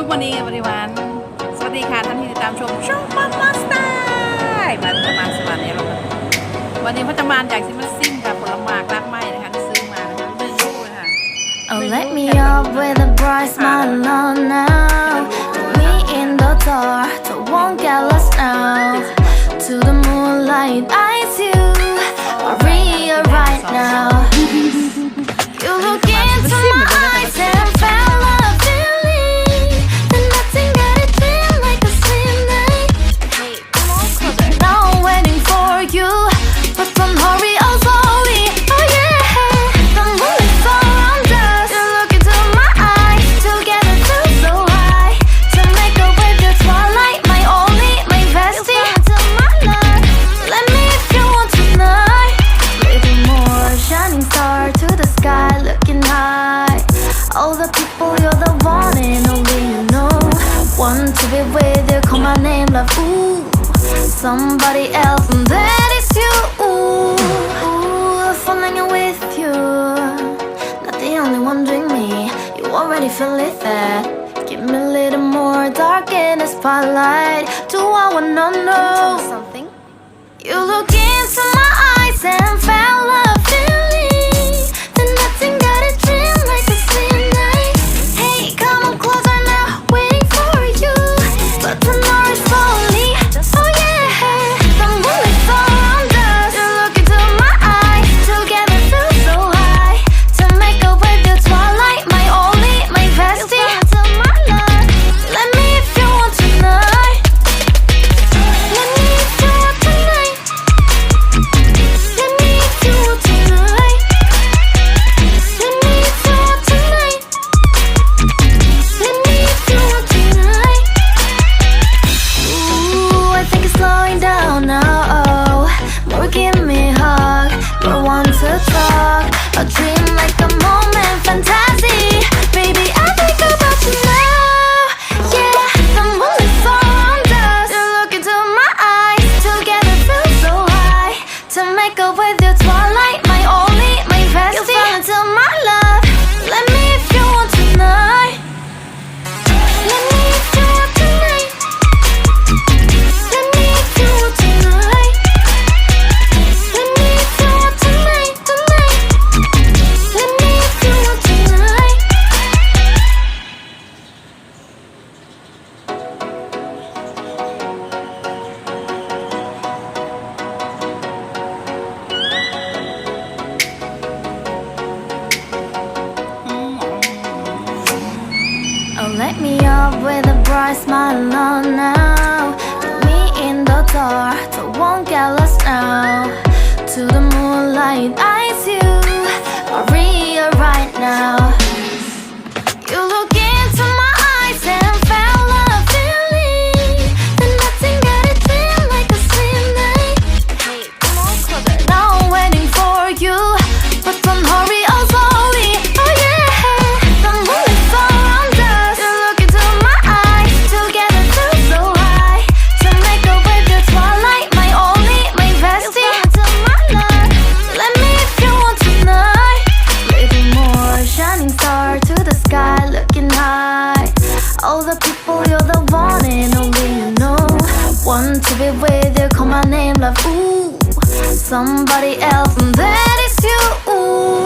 Good morning everyone สวัสดีค่ะท่านที่ติดตามชมช่องปั๊มมาสไตล์มาจะมาสวัสดีครับวันนี้พ่อจะมาจากซิมมาซิ่งกับผลไม้รากไม้นะคะที่ซื้อมานะคะหนึ่งลูกเลยค่ะ Oh, let me up with a bright smile on now. Put me in the dark, so won't get lost now. To the moonlight, you're the one and only you know. Want to be with you, call my name, love. Ooh, somebody else, and that is you. Ooh, ooh, falling in with you. Not the only one doing me. You already feel it there. Give me a little more dark in the spotlight. Do I wanna know something? You look into my eyes make up with your twilight, my only, my bestie. You fall into my love. Let me up with a bright smile on now. Put me in the dark, so won't get lost now. To the moonlight, eyes You're the one and only you know. Want to be with you, call my name, love. Ooh, somebody else, and that is you. Ooh,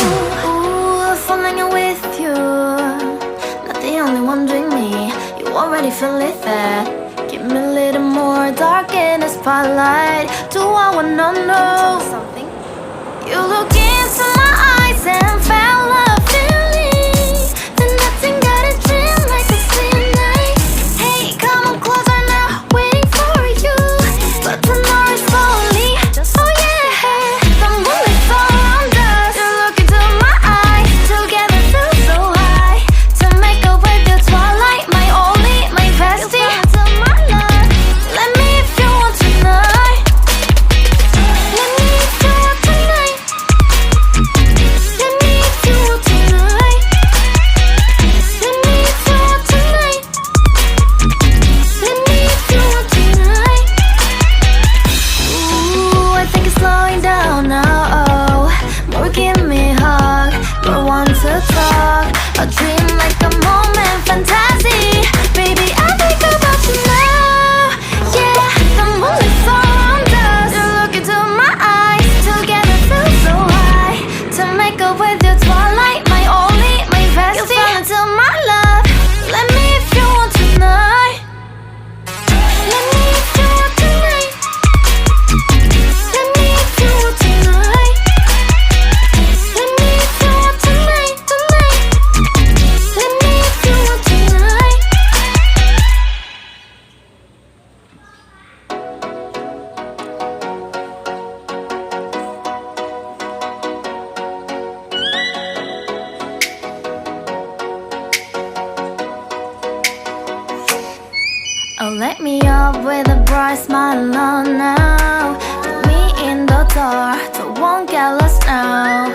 ooh, falling in with you. Not the only one doing me. You already feel it there. Give me a little more dark in the spotlight. Do I wanna know something? You look Oh, let me up with a bright smile on now. Put me in the dark, so won't get lost now.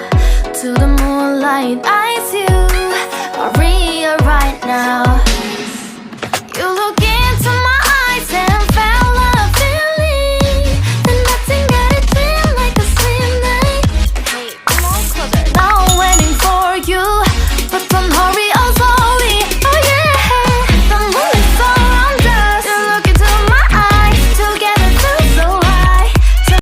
To the moonlight, eyes